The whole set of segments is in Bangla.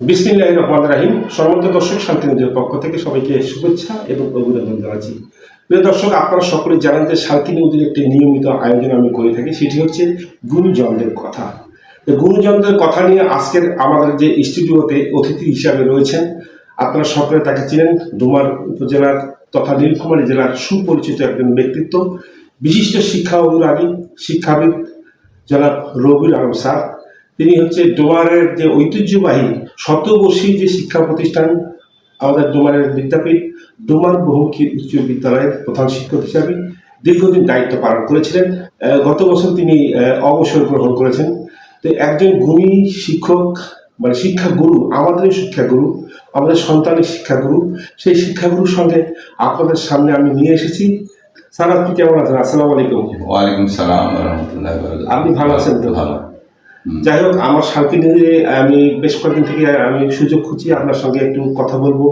বিসমিল্লাহ রহমান রাহিম। সর্বন্ত দর্শক শান্তিনিকেতনের পক্ষ থেকে সবাইকে শুভেচ্ছা এবং অভিনন্দন জানাচ্ছি। প্রিয় দর্শক, আপনারা সকলে জানেন যে শান্তিনিকেতনের একটি নিয়মিত আয়োজন আমি করে থাকি, সেটি হচ্ছে গুরুজনদের কথা। গুরুজনদের কথা নিয়ে আজকের আমাদের যে স্টুডিওতে অতিথি হিসাবে রয়েছেন, আপনারা সকলে তাকে চিনেন। ডুমার উপজেলার তথা নীলফামারী জেলার সুপরিচিত একজন ব্যক্তিত্ব, বিশিষ্ট শিক্ষা অনুরাগী, শিক্ষাবিদ জনাব রবির আলম স্যার। তিনি হচ্ছে ডোমারের যে ঐতিহ্যবাহী শতবর্ষী যে শিক্ষা প্রতিষ্ঠান আমাদের ডোমারের বিদ্যাপীঠ ডোমার বহুমুখী উচ্চ বিদ্যালয়ের প্রধান শিক্ষক হিসাবে দীর্ঘদিন দায়িত্ব পালন করেছিলেন। গত বছর তিনি অবসর গ্রহণ করেছেন। তো একজন গুণী শিক্ষক মানে শিক্ষাগুরু আমাদের শিক্ষাগুরু আমাদের সন্তানের শিক্ষাগুরু সেই শিক্ষাগুরুর সঙ্গে আপনাদের সামনে আমি নিয়ে এসেছি। স্যার আপনি কেমন আছেন? আসসালামু আলাইকুম। ওয়ালাইকুম সালাম রহমতুল্লাহ আপনি ভালো আছেন তো? ভালো। যাই হোক, আমার শান্তি নিয়ে আমি বেশ কয়েকদিন থেকে আমি সুযোগ খুঁজি আপনার সঙ্গে একটু কথা বলব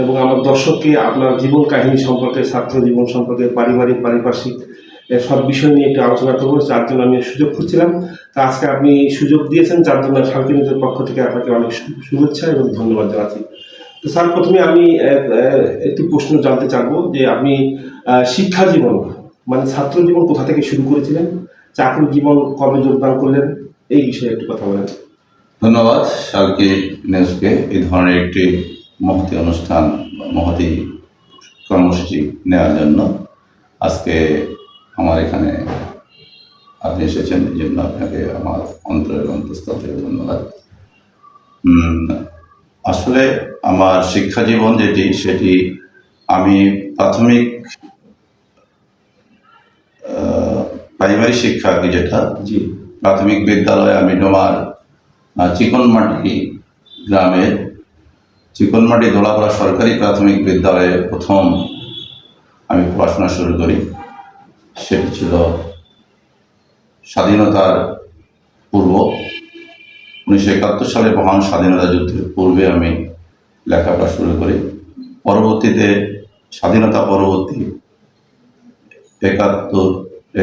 এবং আমার দর্শককে আপনার জীবন কাহিনী সম্পর্কে, ছাত্র জীবন সম্পর্কে, পারিবারিক, পারিপার্শ্বিক সব বিষয় নিয়ে একটু আলোচনা করব, যার জন্য আমি সুযোগ খুঁজছিলাম। তা আজকে আপনি সুযোগ দিয়েছেন, যার জন্য শান্তিনিকেতনের পক্ষ থেকে আপনাকে অনেক শুভেচ্ছা এবং ধন্যবাদ জানাচ্ছি। তো স্যার, প্রথমে আমি একটি প্রশ্ন জানতে চাইব যে আপনি শিক্ষা জীবন মানে ছাত্র জীবন কোথা থেকে শুরু করেছিলেন? চাকরি জীবন কবে যোগদান করলেন? এই বিষয়ে একটু কথা বলেন। ধন্যবাদ শালকি নিউজকে। এই ধরনের একটি মহতি অনুষ্ঠান মহতি কর্মসূচি নেওয়ার জন্য আজকে আমার এখানে আপনি এসেছেন এই জন্য আপনাকে আমার অন্তরের অন্তঃস্থল থেকে ধন্যবাদ। আসলে আমার শিক্ষা জীবন যেটি সেটি আমি প্রাথমিক প্রাইমারি শিক্ষা যেটা? জি। প্রাথমিক বিদ্যালয়ে আমি ডোমার চিকনমাটি গ্রামের, চিকনমাটি দোলাপাড়া সরকারি প্রাথমিক বিদ্যালয়ে প্রথম আমি পড়াশোনা শুরু করি। সেটি ছিল স্বাধীনতার পূর্ব। উনিশশো একাত্তর সালে মহান স্বাধীনতা যুদ্ধের পূর্বে আমি লেখাপড়া শুরু করি। পরবর্তীতে স্বাধীনতা পরবর্তী একাত্তর,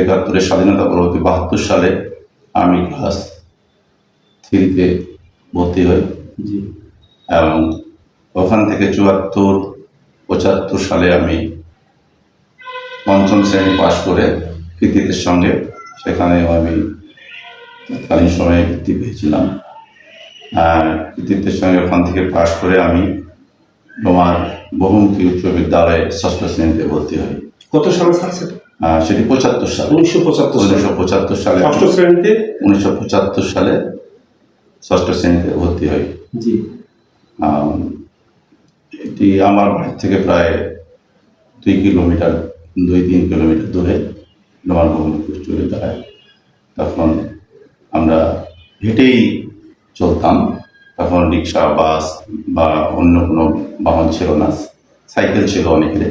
একাত্তরের স্বাধীনতা পরবর্তী বাহাত্তর সালে আমি ক্লাস থ্রিতে ভর্তি হই। এবং ওখান থেকে চুয়াত্তর পঁচাত্তর সালে আমি পঞ্চম শ্রেণি পাশ করে কৃতিত্বের সঙ্গে সেখানেও আমি তৎকালীন সময়ে বৃত্তি পেয়েছিলাম আর কৃতিত্বের সঙ্গে ওখান থেকে পাশ করে আমি তোমার বহুমুখী উচ্চ বিদ্যালয়ে ষষ্ঠ শ্রেণীতে ভর্তি হই। কত সালে স্যার সেটা পঁচাত্তর সাল। উনিশশো পঁচাত্তর উনিশশো পঁচাত্তর সালে ষষ্ঠ শ্রেণীতে? উনিশশো পঁচাত্তর সালে ষষ্ঠ শ্রেণীতে ভর্তি হই। জি। এটি আমার বাড়ি থেকে প্রায় দুই কিলোমিটার দুই তিন কিলোমিটার দূরে ডোমার ভবনপুর চলে দাঁড়ায়। তখন আমরা হেঁটেই চলতাম। তখন রিক্সা বাস বা অন্য কোনো বাহন ছিল না সাইকেল ছিল অনেকের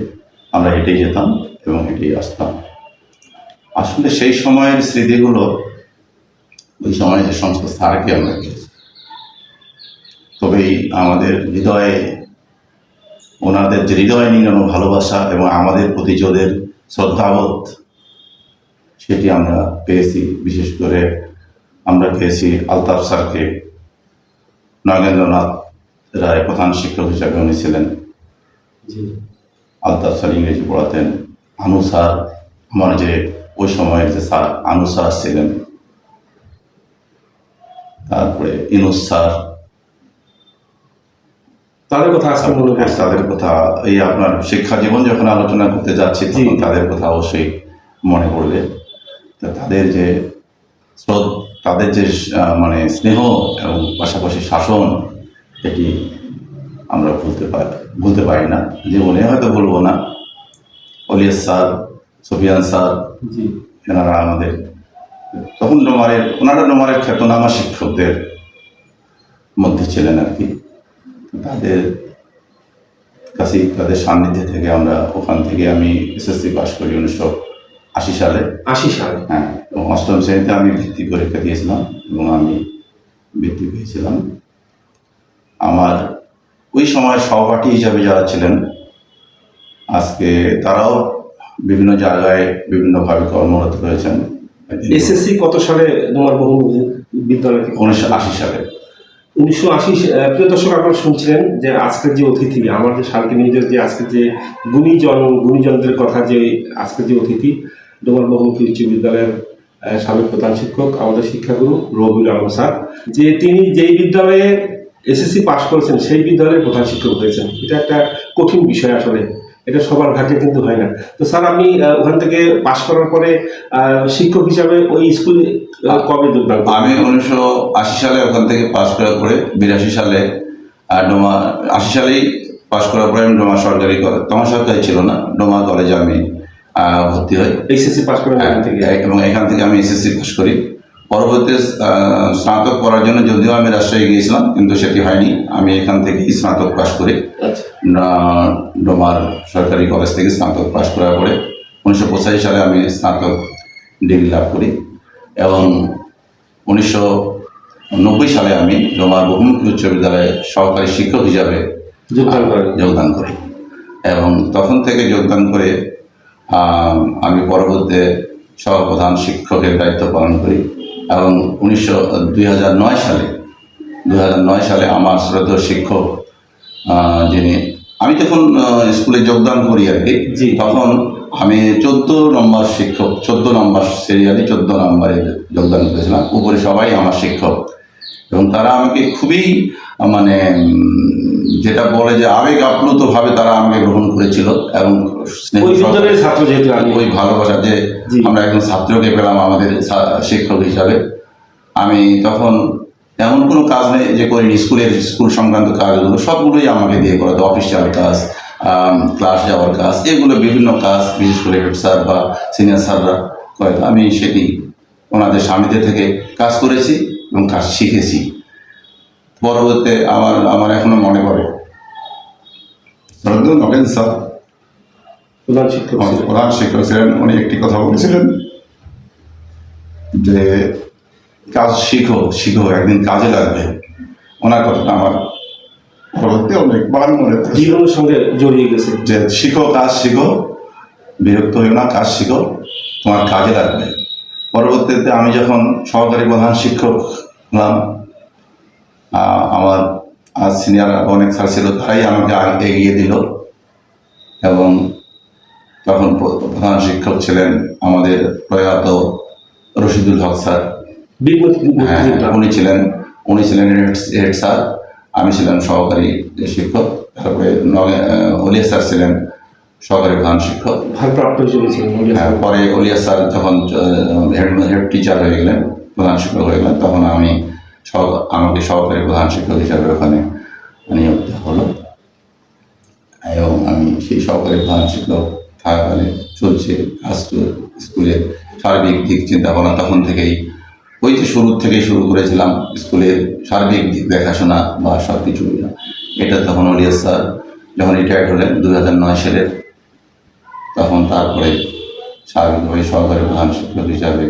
আমরা হেঁটেই যেতাম এবং হেঁটেই আসতাম। আসলে সেই সময়ের স্মৃতিগুলো ওই সময় যে সমস্ত স্যারকে আমরা গিয়েছি তবেই আমাদের হৃদয়ে ওনাদের যে হৃদয় নিরানো ভালোবাসা এবং আমাদের প্রতি যে ওদের শ্রদ্ধাবোধ সেটি আমরা পেয়েছি। বিশেষ করে আমরা পেয়েছি আলতাফ স্যারকে নগেন্দ্রনাথ রায় প্রধান শিক্ষক হিসাবে উনি ছিলেন। আলতাফ স্যার ইংরেজি পড়াতেন। আনু স্যার আমার যে ওই সময়ের যে স্যার আনু স্যার ছিলেন তারপরে ইনুস স্যার তাদের কথা আজকে মনে পড়ছে। তাদের কথা এই আপনার শিক্ষা জীবন যখন আলোচনা করতে যাচ্ছি। তখন তাদের কথা অবশ্যই মনে পড়বে। তো তাদের যে শ্রদ্ধ তাদের যে মানে স্নেহ এবং পাশাপাশি শাসন এটি আমরা ভুলতে পারি ভুলতে পারি না। জীবনে হয়তো ভুলবো না। Alias sir Sufian sir ji. এনারা আমাদের। তখন ডোমারের ওনারা ডোমারের খ্যাতনামা শিক্ষকদের মধ্যে ছিলেন আর কি। তাদের কাছে তাদের সান্নিধ্যে থেকে আমরা ওখান থেকে আমি এসএসসি পাশ করি উনিশশো আশি সালে। আশি সালে। হ্যাঁ এবং অষ্টম শ্রেণীতে আমি বৃত্তি পরীক্ষা দিয়েছিলাম এবং আমি বৃত্তি পেয়েছিলাম। আমার ওই সময় সহপাঠী হিসাবে যারা ছিলেন আজকে তারাও বিভিন্ন জায়গায় বিভিন্নভাবে কর্মরত রয়েছেন। এসএসসি কত সালে তোমার বহু বিদ্যালয় উনিশশো আশি সালে। উনিশশো আশি প্রিয় দর্শক আপনারা শুনছিলেন যে আজকের যে অতিথি আমার যে শালকে নিজের যে আজকের যে গুণীজন গুণীজনদের কথা যে আজকের যে অতিথি ডোমার বহুমুখী উচ্চ বিদ্যালয়ের সাবেক প্রধান শিক্ষক আমাদের শিক্ষাগুরু রবিউল আলম স্যার যে তিনি যেই বিদ্যালয়ে এসএসসি পাশ করেছেন সেই বিদ্যালয়ের প্রধান শিক্ষক হয়েছেন। এটা একটা কঠিন বিষয় আসলে। এটা সবার ভাগ্যে কিন্তু হয় না। তো স্যার আমি ওখান থেকে পাশ করার পরে শিক্ষক হিসাবে ওই স্কুলে কবে যোগদান আমি উনিশশো আশি সালে ওখান থেকে পাশ করার পরে বিরাশি সালে আর ডোমা আশি সালেই পাশ করার পরে আমি ডোমা সরকারি কলেজ তখন সরকারি ছিল না ডোমা কলেজে আমি ভর্তি হই। এইচএসসি পাশ করেন হ্যাঁ, ওখান থেকে? এবং এখান থেকে আমি এসএসসি পাশ করি। পরবর্তী স্নাতক করার জন্য যদিও আমি রাজশাহী গিয়েছিলাম কিন্তু সেটি হয়নি। আমি এখান থেকেই স্নাতক পাশ করি। আচ্ছা। ডোমার সরকারি কলেজ থেকে স্নাতক পাশ করার পরে উনিশশো পঁচাশি সালে আমি স্নাতক ডিগ্রি লাভ করি এবং উনিশশো নব্বই সালে আমি ডোমার বহুমুখী উচ্চ বিদ্যালয়ে সহকারী শিক্ষক হিসাবে যোগদান যোগদান করি। এবং তখন থেকে যোগদান করে আমি পরবর্তীতে সহপ্রধান শিক্ষকের দায়িত্ব পালন করি। এবং উনিশশো দুই হাজার নয় সালে দুই হাজার নয় সালে আমার শ্রদ্ধ শিক্ষক যিনি আমি যখন স্কুলে যোগদান করি আর কি। তখন আমি চোদ্দ নম্বর শিক্ষক চোদ্দ নম্বর সিরিয়ালে চোদ্দ নম্বরে যোগদান করেছিলাম উপরে সবাই আমার শিক্ষক এবং তারা আমাকে খুবই মানে যেটা বলে যে আবেগ আপ্লুত ভাবে তারা আমাকে গ্রহণ করেছিল এবং ওই ছাত্র যেহেতু আমি। ওই ভালোবাসা যে আমরা একজন ছাত্রকে পেলাম আমাদের শিক্ষক হিসাবে। আমি তখন এমন কোনো কাজ নেই যে করিনি স্কুলের স্কুল সংক্রান্ত কাজগুলো সবগুলোই আমাকে দিয়ে করাতো অফিসিয়াল কাজ ক্লাস যাওয়ার কাজ এগুলো বিভিন্ন কাজ বিশেষ করে হেড স্যার বা সিনিয়র স্যাররা করে আমি সেটি ওনাদের স্বামীদের থেকে কাজ করেছি। এবং কাজ শিখেছি। পরবর্তীতে আমার আমার এখনও মনে পড়ে। শ্রদ্ধেয় নগেন স্যার। প্রধান শিক্ষক। প্রধান শিক্ষক ছিলেন। উনি একটি কথা বলেছিলেন যে কাজ শিখো শিখো একদিন কাজে লাগবে। ওনার কথাটা আমার পরবর্তী অনেকবার মনে জীবনের সঙ্গে জড়িয়ে গেছে। যে শিখো কাজ শিখো বিরক্ত হইও না কাজ শিখো তোমার কাজে লাগবে। পরবর্তীতে আমি যখন সহকারী প্রধান শিক্ষক হলাম আমার আর সিনিয়র অনেক স্যার ছিল তারাই আমাকে এগিয়ে দিল এবং তখন প্রধান শিক্ষক ছিলেন আমাদের প্রয়াত রশিদুল হক স্যার উনি ছিলেন উনি ছিলেন হেড- স্যার আমি ছিলাম সহকারী শিক্ষক তারপরে অলিয়া স্যার ছিলেন। সহকারী প্রধান শিক্ষক। হ্যাঁ, পরে অলিয়া স্যার যখন হেড হেড টিচার হয়ে গেলেন প্রধান শিক্ষক হয়ে গেলেন তখন আমি আমাকে সহকারী প্রধান শিক্ষক হিসাবে ওখানে নিয়োগ দেওয়া হলো। এবং আমি সেই সহকারী প্রধান শিক্ষক থাকাকালে চলছে কাজ স্কুলের সার্বিক দিক চিন্তা ভাবনা তখন থেকেই। ওই যে শুরু থেকেই শুরু করেছিলাম স্কুলের সার্বিক দিক দেখাশোনা বা সব কিছু এটা তখন অলিয়া স্যার যখন রিটায়ার্ড হলেন দু হাজার নয় সালের তখন তারপরে স্বাভাবিকভাবে সহকারী প্রধান শিক্ষক হিসাবে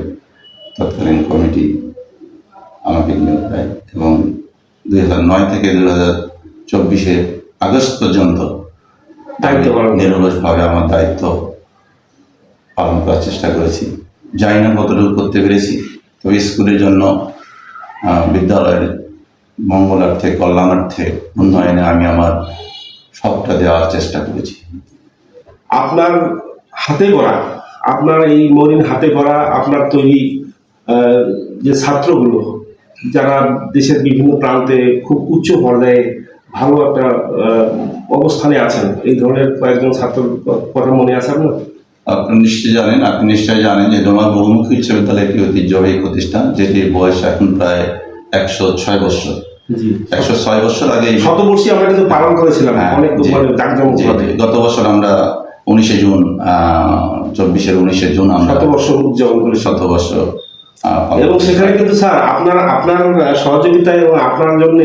তৎকালীন কমিটি আমাকে নিয়োগ দেয় এবং দুই হাজার নয় থেকে দুই হাজার চব্বিশে আগস্ট পর্যন্ত দায়িত্ব নিরলসভাবে আমার দায়িত্ব পালন করার চেষ্টা করেছি। জানি না কতটুকু করতে পেরেছি তবে স্কুলের জন্য বিদ্যালয়ের মঙ্গলার্থে কল্যাণার্থে উন্নয়নে আমি আমার সবটা দেওয়ার চেষ্টা করেছি। আপনার হাতে গড়া আপনার এই মরিন হাতে গড়া আপনার তৈরি যে ছাত্রগুলো যারা দেশের বিভিন্ন প্রান্তে খুব উচ্চ পর্যায়ে ভালো একটা অবস্থানে আছেন এই ধরনের কয়েকজন ছাত্র কথা মনে আছে আপনার? আপনি নিশ্চয়ই জানেন আপনি নিশ্চয়ই জানেন যে ডোমার বহুমুখী উচ্চ বিদ্যালয় একটি ঐতিহ্যবাহী প্রতিষ্ঠান যেটির বয়স এখন প্রায় একশো ছয় বছর। একশো ছয় বছর আগে শতবর্ষী আমরা কিন্তু পালন করেছিলাম হ্যাঁ, অনেক মানে। গত বছর আমরা উনিশে জুন চব্বিশের উনিশে জুন আমরা শতবর্ষ উদযাপন করেছি শতবর্ষ এবং সেখানে কিন্তু স্যার আপনার আপনার সহযোগিতায় এবং আপনার জন্য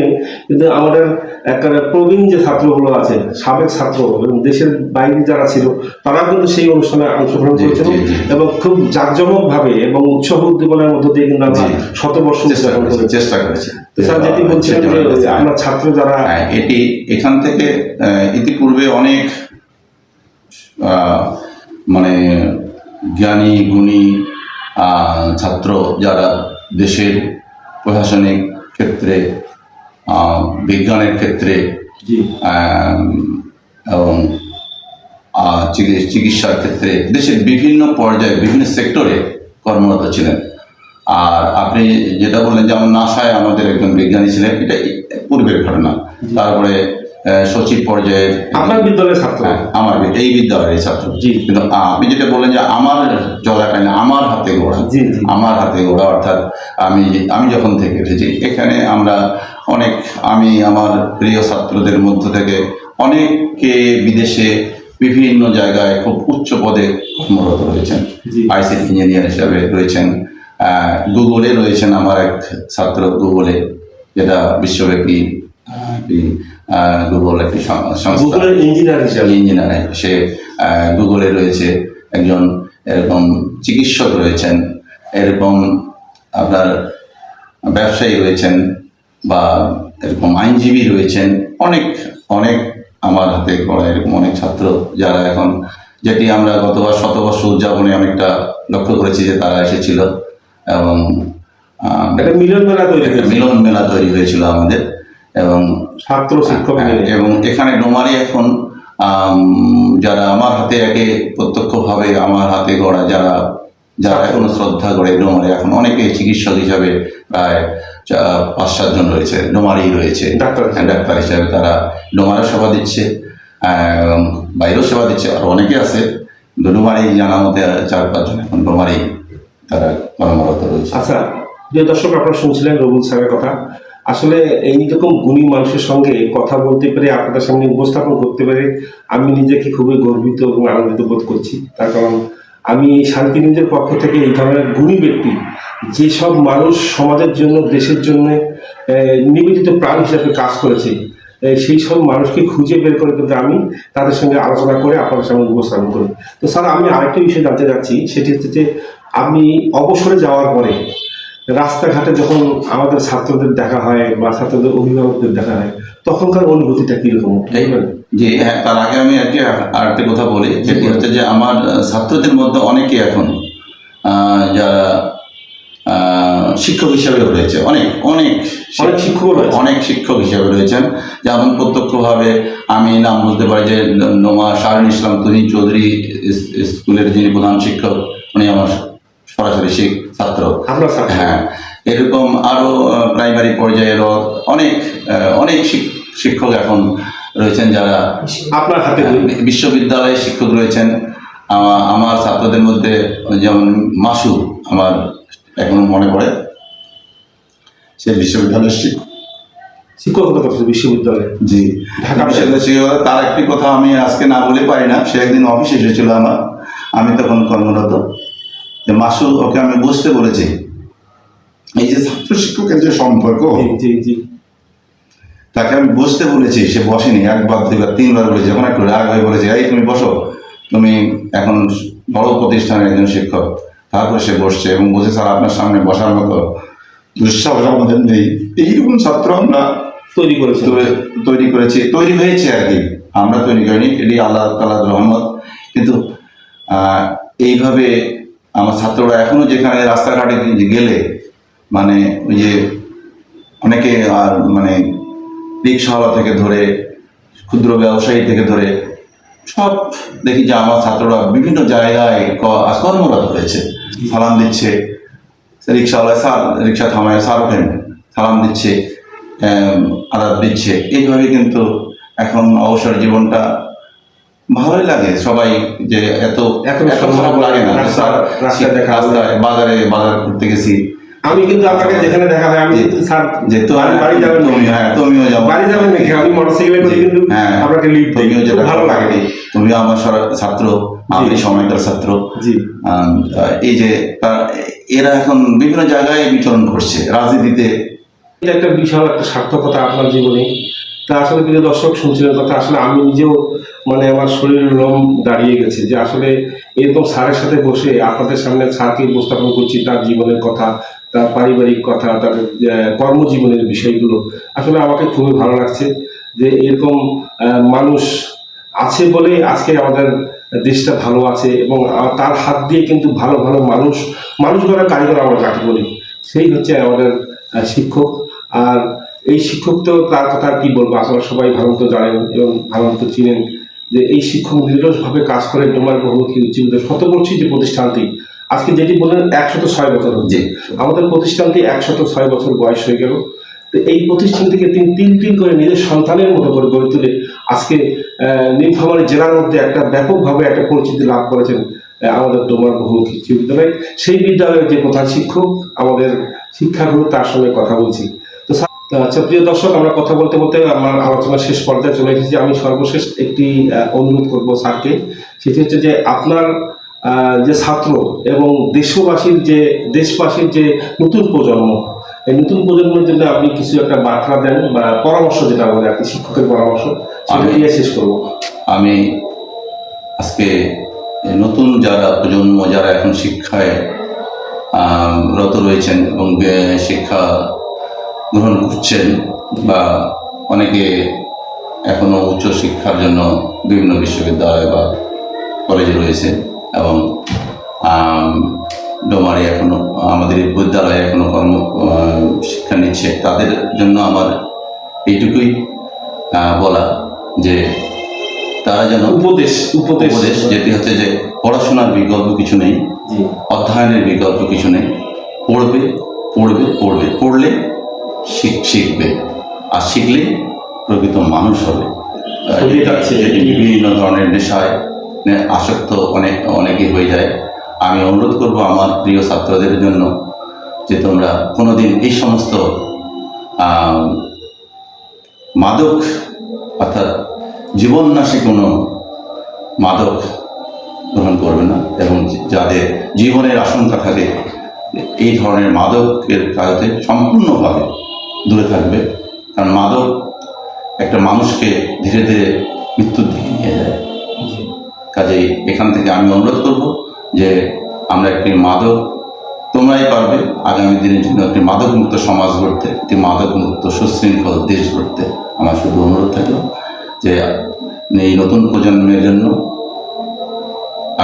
কিন্তু আমাদের একটা প্রবীণ যে ছাত্রগুলো আছে সাবেক ছাত্র এবং দেশের বাইরে যারা ছিল তারা কিন্তু সেই অনুষ্ঠানে অংশগ্রহণ করেছিল। এবং খুব জাঁকজমক ভাবে এবং উৎসব উদ্দীপনার মধ্য দিয়ে কিন্তু আমরা। শতবর্ষ চেষ্টা করেছি করেছি চেষ্টা করেছি তো স্যার যেটি বলছিলেন যে আমরা ছাত্র যারা হ্যাঁ, এটি এখান থেকে ইতিপূর্বে অনেক মানে জ্ঞানী গুণী ছাত্র যারা দেশের প্রশাসনিক ক্ষেত্রে বিজ্ঞানের ক্ষেত্রে এবং চিকিৎসার ক্ষেত্রে দেশের বিভিন্ন পর্যায়ে বিভিন্ন সেক্টরে কর্মরত ছিলেন। আর আপনি যেটা বললেন যেমন নাসায় আমাদের একজন বিজ্ঞানী ছিলেন এটা পূর্বের ঘটনা। তারপরে সচিব পর্যায়ে আপনার বিদ্যালয়ের ছাত্র। হ্যাঁ, আমার এই বিদ্যালয়ের ছাত্র। জি। কিন্তু আপনি যেটা বললেন যে আমার চলাকালীন আমার হাতে গোড়া আমার হাতে গোড়া অর্থাৎ আমি আমি যখন থেকে এসেছি এখানে আমরা অনেক আমি আমার প্রিয় ছাত্রদের মধ্য থেকে অনেকে বিদেশে বিভিন্ন জায়গায় খুব উচ্চ পদে কর্মরত রয়েছেন। আইসিটি ইঞ্জিনিয়ার হিসাবে রয়েছেন। গুগলে রয়েছেন আমার এক ছাত্র গুগলে যেটা বিশ্বব্যাপী গুগল একটি সংস্থা। ইঞ্জিনিয়ার হিসাবে। ইঞ্জিনিয়ার সে গুগলে রয়েছে একজন এরকম চিকিৎসক রয়েছেন এরকম আপনার ব্যবসায়ী রয়েছেন বা এরকম আইনজীবী রয়েছেন অনেক অনেক আমার হাতে পড়া এরকম অনেক ছাত্র যারা এখন যেটি আমরা গতবার শতবর্ষ উদযাপনে অনেকটা লক্ষ্য করেছি যে তারা এসেছিল এবং মিলন মেলা তৈরি মিলন মেলা তৈরি হয়েছিল আমাদের এবং ছাত্র শিক্ষক হ্যাঁ, এবং এখানে ডোমারি এখন যারা আমার হাতে একে প্রত্যক্ষভাবে আমার হাতে গড়া যারা যারা এখনও শ্রদ্ধা করে ডোমারি এখন অনেকে চিকিৎসক হিসাবে প্রায় পাঁচ সাতজন রয়েছে ডোমারি রয়েছে। ডাক্তার হিসেবে। হ্যাঁ, ডাক্তার হিসাবে তারা ডোমারও সেবা দিচ্ছে বাইরেও সেবা দিচ্ছে আর অনেকে আছে। ডোমারি জানা মতে চার পাঁচজন এখন ডোমারি তারা কর্মরত রয়েছে। আচ্ছা প্রিয় দর্শক আপনারা শুনছিলেন রবুল স্যারের কথা। আসলে এই রকম গুণী মানুষের সঙ্গে কথা বলতে পেরে আপনাদের সামনে উপস্থাপন করতে পেরে আমি নিজেকে খুবই গর্বিত এবং আনন্দিত বোধ করছি। তার কারণ আমি শান্তি নিউজের পক্ষ থেকে এই ধরনের গুণী ব্যক্তি, যেসব মানুষ সমাজের জন্য, দেশের জন্য নিবেদিত প্রাণ হিসাবে কাজ করেছে সেই সব মানুষকে খুঁজে বের করে কিন্তু আমি তাদের সঙ্গে আলোচনা করে আপনাদের সামনে উপস্থাপন করি। তো স্যার, আমি আরেকটা বিষয় জানতে চাচ্ছি সেটি হচ্ছে যে, আপনি অবসরে যাওয়ার পরে রাস্তাঘাটে যখন আমাদের ছাত্রদের দেখা হয় বা ছাত্রদের অভিভাবকদের দেখা হয় তখনকার অনুভূতিটা কীরকম? বলবেন? জি হ্যাঁ তার আগে আমি একটি আরেকটি কথা বলি যেটি হচ্ছে যে আমার ছাত্রদের মধ্যে অনেকে এখন যারা শিক্ষক হিসেবেও রয়েছে অনেক অনেক অনেক শিক্ষক অনেক শিক্ষক হিসেবে রয়েছেন যেমন প্রত্যক্ষভাবে আমি নাম বলতে পারি যে নোমা শাহরুল ইসলাম তুহিন চৌধুরী স্কুলের যিনি প্রধান শিক্ষক উনি আমার সরাসরি ছাত্র। হ্যাঁ এরকম আরও প্রাইমারি পর্যায়েরও অনেক অনেক শিক- শিক্ষক এখন রয়েছেন যারা আপনার হাতে বই। বিশ্ববিদ্যালয়ে শিক্ষক রয়েছেন। আমার ছাত্রদের মধ্যে যেমন মাসু আমার এখন মনে পড়ে। সে বিশ্ববিদ্যালয়ের শিক্ষক শিক্ষকতা করছে বিশ্ববিদ্যালয়ে। জি। ঢাকা বিশ্ববিদ্যালয়। তার একটি কথা আমি আজকে না বলে পারি না সে একদিন অফিসে এসেছিল আমার। আমি তখন কর্মরত। যে মাসু ওকে আমি বুঝতে বলেছি। এই যে ছাত্র শিক্ষকের যে সম্পর্ক তাকে আমি বুঝতে বলেছি সে বসেনি একবার দুইবার তিনবার বলেছি যখন একটু রাগ হয়ে বলেছি এই তুমি বসো। তুমি এখন বড় প্রতিষ্ঠানের একজন শিক্ষক। তারপরে সে বসছে এবং বসে স্যার আপনার সামনে বসার মতো দুঃসাহস আমাদের নেই। এইরকম ছাত্র আমরা তৈরি করেছি। তৈরি করেছি তৈরি হয়েছে আর কি। আমরা তৈরি করিনি এটি আল্লাহ তালার রহমত। কিন্তু এইভাবে আমার ছাত্ররা এখনও যেখানে রাস্তাঘাটে গেলে মানে ওই যে অনেকে আর মানে রিক্সাওয়ালা থেকে ধরে, ক্ষুদ্র ব্যবসায়ী থেকে ধরে, সব দেখি যে আমার ছাত্ররা বিভিন্ন জায়গায় কর্মরত হয়েছে। সালাম দিচ্ছে। রিক্সাওয়ালা সার রিক্সা থামায় সার ওঠেন। সালাম দিচ্ছে আদাব দিচ্ছে। এইভাবে কিন্তু এখন অবসর জীবনটা ভালোই লাগে সবাই যে এত এত খারাপ লাগে না স্যার রাস্তায় বাজারে বাজার করতে গেছি। আমি কিন্তু আপনাকে যেখানে দেখা হয় আমি স্যার যে তো বাড়ি- বাড়ি যাবেন তুমি হ্যাঁ তুমিও যাব বাড়ি যাবেন নাকি আমি মোটরসাইকেলে করে কিন্তু হ্যাঁ আপনাকে লিড তুমিও যেটা ভালো লাগে। তুমি আমার ছাত্র আমি সময়কার ছাত্র। এই যে এরা এখন বিভিন্ন জায়গায় বিচরণ করছে রাজনীতিতে। এটা একটা বিশাল একটা সার্থকতা আপনার জীবনে। তা আসলে প্রিয় দর্শক শুনছিলেন কথা আসলে আমি নিজেও মানে আমার শরীরের লোম দাঁড়িয়ে গেছে যে আসলে এরকম স্যারের সাথে বসে আপনাদের সামনে স্যারকে উপস্থাপন করছি, তার জীবনের কথা, তার পারিবারিক কথা, তার কর্মজীবনের বিষয়গুলো। আসলে আমাকে খুবই ভালো লাগছে যে এরকম মানুষ আছে বলে আজকে আমাদের দেশটা ভালো আছে এবং তার হাত দিয়ে কিন্তু ভালো ভালো মানুষ মানুষ গড়ার কারিগর আমরা যাকে বলি। সেই হচ্ছে আমাদের শিক্ষক। আর এই শিক্ষক তো তার কথা কি বলব? আপনারা সবাই ভালো মতো জানেন এবং ভালো মতো চিনেন। যে এই শিক্ষক নিরলসভাবে কাজ করে ডোমার বহুমুখী উচ্চবিদ্য শতবর্ষী যে প্রতিষ্ঠানটি আজকে যেটি বললেন একশত ছয় বছর হচ্ছে। আমাদের প্রতিষ্ঠানটি একশত ছয় বছর বয়স হয়ে গেল। তো এই প্রতিষ্ঠান থেকে তিনি তিন তিন করে নিজের সন্তানের মতো করে গড়ে তুলে আজকে নীলফামারী জেলার মধ্যে একটা ব্যাপকভাবে একটা পরিচিতি লাভ করেছেন আমাদের ডোমার বহুমুখী উচ্চ বিদ্যালয়। সেই বিদ্যালয়ের যে প্রধান শিক্ষক আমাদের শিক্ষাগুরু তার সঙ্গে কথা বলছি। আচ্ছা প্রিয় দর্শক আমরা কথা বলতে বলতে আমার আলোচনা শেষ পর্যায়ে চলে এসেছি। আমি সর্বশেষ একটি অনুরোধ করব স্যারকে। সেটি হচ্ছে যে আপনার যে ছাত্র এবং দেশবাসীর যে দেশবাসীর যে নতুন প্রজন্ম এই নতুন প্রজন্মের জন্য আপনি কিছু একটা বার্তা দেন বা পরামর্শ যেটা বলে আপনি শিক্ষকের পরামর্শ আমি- দিয়ে শেষ করব। আমি আজকে নতুন যারা প্রজন্ম যারা এখন শিক্ষায় রত রয়েছেন এবং শিক্ষা গ্রহণ করছেন বা অনেকে এখনও উচ্চ শিক্ষার জন্য বিভিন্ন বিশ্ববিদ্যালয় বা কলেজে রয়েছে এবং ডোমারে এখনও আমাদের বিদ্যালয়ে এখনও কর্ম শিক্ষা নিচ্ছে। তাদের জন্য আমার এইটুকুই বলা যে তারা যেন উপদেশ উপদেশ। উপদেশ যেটি হচ্ছে যে পড়াশোনার বিকল্প কিছু নেই অধ্যয়নের বিকল্প কিছু নেই। পড়বে পড়বে পড়বে। পড়লে শিখবে। আর শিখলে প্রকৃত মানুষ হবে। বিভিন্ন ধরনের নেশায় আসক্ত অনেক অনেকেই হয়ে যায়। আমি অনুরোধ করব আমার প্রিয় ছাত্রদের জন্য যে তোমরা কোনোদিন এই সমস্ত মাদক অর্থাৎ জীবননাশী কোনো মাদক গ্রহণ করবে না এবং যাদের জীবনের আশঙ্কা থাকে এই ধরনের মাদকের কাজে সম্পূর্ণভাবে দূরে থাকবে। কারণ মাদক একটা মানুষকে ধীরে ধীরে মৃত্যুর দিকে নিয়ে যায়। কাজেই এখান থেকে আমি অনুরোধ করব যে আমরা একটি মাদক তোমরাই পারবে আগামী দিনের জন্য একটি মাদক মুক্ত সমাজ গড়তে একটি মাদক মুক্ত সুশৃঙ্খল দেশ গড়তে। আমার শুধু অনুরোধ থাকল যে এই নতুন প্রজন্মের জন্য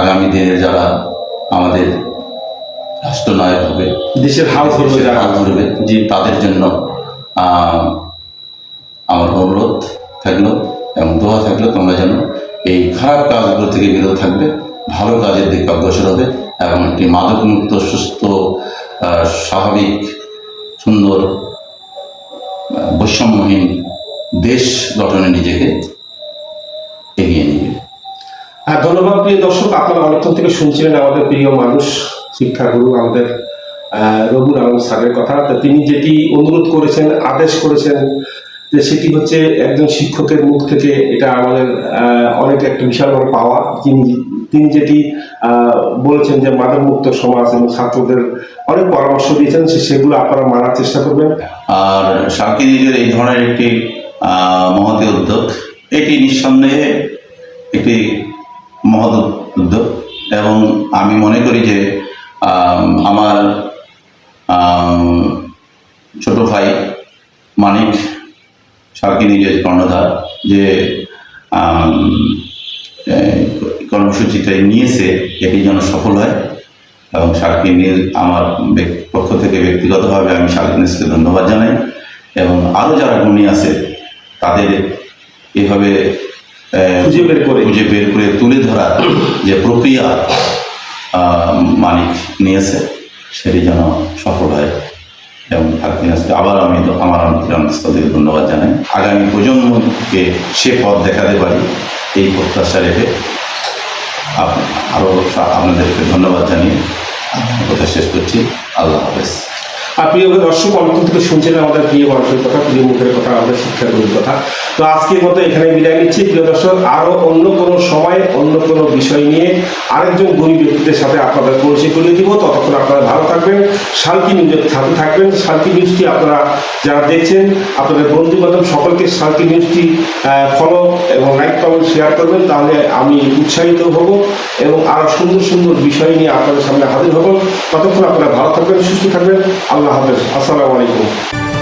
আগামী দিনে যারা আমাদের রাষ্ট্রনায়ক হবে দেশের হাল ধরবে তাদের জন্য আমার অনুরোধ থাকল এবং দোয়া থাকল, তোমরা যেন এই খারাপ কাজগুলো থেকে বিরত থাকবে, ভালো কাজের দিকে অগ্রসর হবে এবং একটি মাদকমুক্ত, সুস্থ স্বাভাবিক, সুন্দর বৈষম্যহীন দেশ গঠনে নিজেকে এগিয়ে নিবে হ্যাঁ ধন্যবাদ প্রিয় দর্শক। আপনারা অনেকক্ষণ থেকে শুনছিলেন আমাদের প্রিয় মানুষ, শিক্ষাগুরু, আমাদের রঘুর আলম স্যারের কথা। তো তিনি যেটি অনুরোধ করেছেন আদেশ করেছেন যে সেটি হচ্ছে একজন শিক্ষকের মুখ থেকে এটা আমাদের অনেক একটা বিশাল বড় পাওয়া। তিনি যেটি বলেছেন যে মাদক মুক্ত সমাজ এবং ছাত্রদের অনেক পরামর্শ দিয়েছেন সেগুলো আপনারা মানার চেষ্টা করবেন। আর শাকিরিজের এই ধরনের একটি মহতী উদ্যোগ এটি নিঃসন্দেহে একটি মহৎ উদ্যোগ। এবং আমি মনে করি যে আমার আম, ছোট ভাই মানিক সার্কি নিজের কর্ণধার যে আম, এই কর্মসূচিটা নিয়েছে এটি যেন সফল হয়। এবং নিয়ে আমার পক্ষ থেকে ব্যক্তিগতভাবে আমি সার্কি নিউজকে ধন্যবাদ জানাই। এবং আরও যারা গুণী আছে তাদের এভাবে খুঁজে বের করে। খুঁজে বের করে তুলে ধরার যে প্রক্রিয়া মানিক নিয়েছে। সেটি যেন সফল হয়। এবং হাকিনাসকে আবার আমি আমার অন্তর্স্থল থেকে ধন্যবাদ জানাই। আগামী প্রজন্মকে সে পথ দেখাতে পারি, এই প্রত্যাশা রেখে আরও আপনাদেরকে ধন্যবাদ জানিয়ে কথা শেষ করছি। আল্লাহ হাফেজ। আর প্রিয় দর্শক অনেকক্ষণ থেকে শুনছিলেন আমাদের প্রিয় মানুষের কথা, প্রিয় মুখের কথা, আমাদের শিক্ষাগুরুর কথা। তো আজকের মতো এখানে বিদায় নিচ্ছি। প্রিয় দর্শক আরও অন্য কোনো সময়, অন্য কোনো বিষয় নিয়ে আরেকজন গরিব ব্যক্তিদের সাথে আপনাদের পরিচয় করিয়ে দিব। ততক্ষণ আপনারা ভালো থাকবেন শান্তি নিউজের সাথে থাকবেন। শান্তি নিউজটি আপনারা যারা দেখছেন, আপনাদের বন্ধু বান্ধব সকলকে শান্তি নিউজটি ফলো এবং লাইক কমেন্ট শেয়ার করবেন। তাহলে আমি উৎসাহিত হব এবং আরও সুন্দর সুন্দর বিষয় নিয়ে আপনাদের সামনে হাজির হব। ততক্ষণ আপনারা ভালো থাকবেন, সুস্থ থাকবেন। আল্লাহ হাফেজ। আসসালামু আলাইকুম।